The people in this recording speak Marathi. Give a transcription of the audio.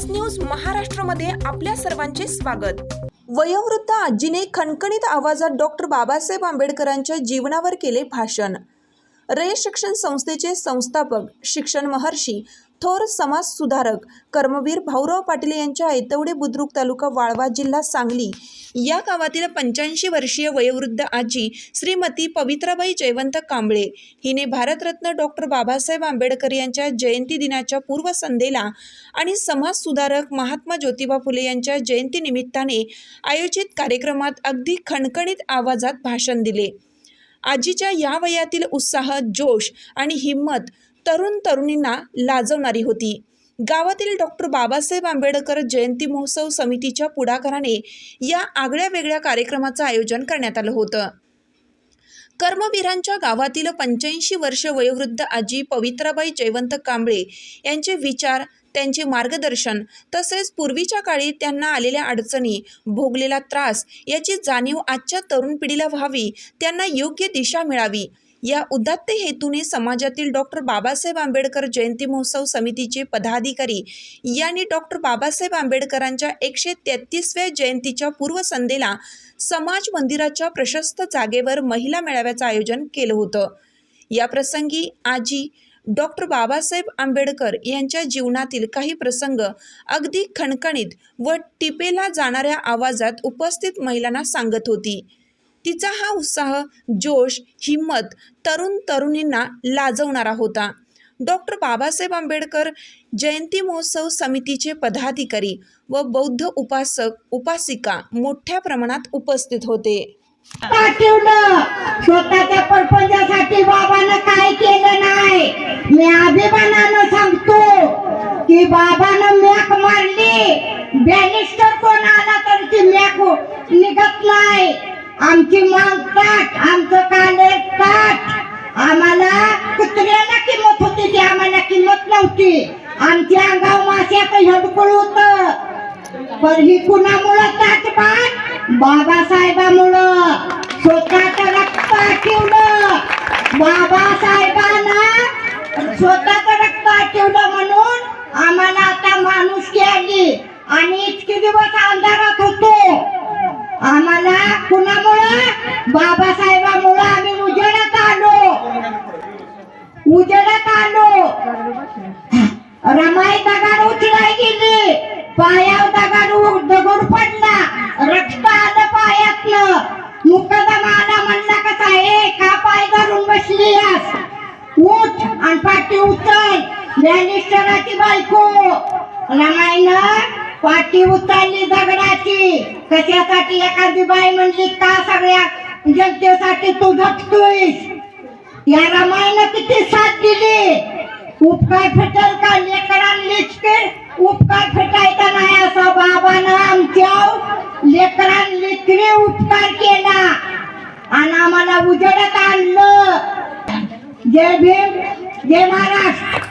एस न्यूज महाराष्ट्रमध्ये आपल्या सर्वांचे स्वागत. वयोवृद्ध आजीने खणखणीत आवाजात डॉक्टर बाबासाहेब आंबेडकरांच्या जीवनावर केले भाषण. रे शिक्षण संस्थेचे संस्थापक शिक्षण महर्षी थोर समाज सुधारक कर्मवीर भाऊराव पाटील यांच्या ऐतवडे बुद्रुक तालुका वाळवा जिल्हा सांगली. या गावातील पंच्याऐंशी वर्षीय वयोवृद्ध आजी श्रीमती पवित्राबाई जयवंत कांबळे. हिने भारतरत्न डॉक्टर बाबासाहेब आंबेडकर यांच्या जयंती दिनाच्या पूर्वसंध्येला आणि समाज सुधारक महात्मा ज्योतिबा फुले यांच्या जयंतीनिमित्ताने आयोजित कार्यक्रमात अगदी खणखणीत आवाजात भाषण दिले. आजीच्या या वयातील उत्साह जोश आणि हिंमत तरुण तरुणींना लाजवणारी होती. गावातील डॉक्टर बाबासाहेब आंबेडकर जयंती महोत्सव समितीच्या पुढाकाराने या आगळ्या वेगळ्या कार्यक्रमाचं आयोजन करण्यात आलं होतं. कर्मवीरांच्या गावातील पंच्याऐंशी वर्ष वयोवृद्ध आजी पवित्राबाई जयवंत कांबळे यांचे विचार त्यांचे मार्गदर्शन तसेच पूर्वीच्या काळी त्यांना आलेल्या अडचणी भोगलेला त्रास याची जाणीव आजच्या तरुण पिढीला व्हावी त्यांना योग्य दिशा मिळावी या उदात्त हेतूने समाजातील डॉक्टर बाबासाहेब आंबेडकर जयंती महोत्सव समितीचे पदाधिकारी यांनी डॉक्टर बाबासाहेब आंबेडकरांच्या एकशे तेहतीसव्या जयंतीच्या पूर्वसंध्येला समाज मंदिराच्या प्रशस्त जागेवर महिला मेळाव्याचं आयोजन केलं होतं. या प्रसंगी आजी डॉक्टर बाबासाहेब आंबेडकर यांच्या जीवनातील काही प्रसंग अगदी खणखणीत व टिपेला जाणाऱ्या आवाजात उपस्थित महिलांना सांगत होती. तिचा हा उत्साह जोश हिंमत तरुण तरुणींना लाजवणारा होता. डॉक्टर बाबासाहेब आंबेडकर जयंती महोत्सव समितीचे पदाधिकारी व बौद्ध उपासक उपासिका मोठ्या प्रमाणात उपस्थित होते. स्वतःच्या परपंचासाठी बाबानं काय केलं नाही? मी अभिमानानं सांगतो की बाबानं मॅक मारली. बॅलिस्टर कोण आला तर ती मॅक निघत नाही आमची मान काट आमचं काले ताट आम्हाला कुत्र्याला किंमत होती ती आम्हाला किंमत नव्हती. आमच्या अंगावर माश्याचं हडकुळ होतं. पण ही कुणामुळं ताटपाट बाबासाहेबामुळं. स्वतःचं रक्त ठेवलं बाबासाहेबांना स्वतः रक्त ठेवलं म्हणून आम्हाला आता माणूस आली आणि इतके दिवस अंधारात होतो आम्हाला कुणामुळं बाबासाहेबामुळं आम्ही उजेडात आलो उजेडात आलो रमाई दगड उचलाय पायाव पायावर दगड दगड पडला. रक्त आलं पायातलं. मुकदम आला म्हणला कसा ए का पाय धरून बसली उठ आणि पाठी उचल. ज्ञानेश्वराची बायको. रामायण पाठी उचलली दगडाची. कशासाठी एखादी बाई म्हणली का सगळ्या जनतेसाठी तू झटतोयस या रमाईनं किती साथ दिली. उपकार फेटल का? लेकरांनीच के उपकार फेटायचा नाही असा बाबानं आमच्या लेकरां लेकरी उपकार केला. आणि आम्हाला उजडत आणलं. जय भीम जय महाराष्ट्र.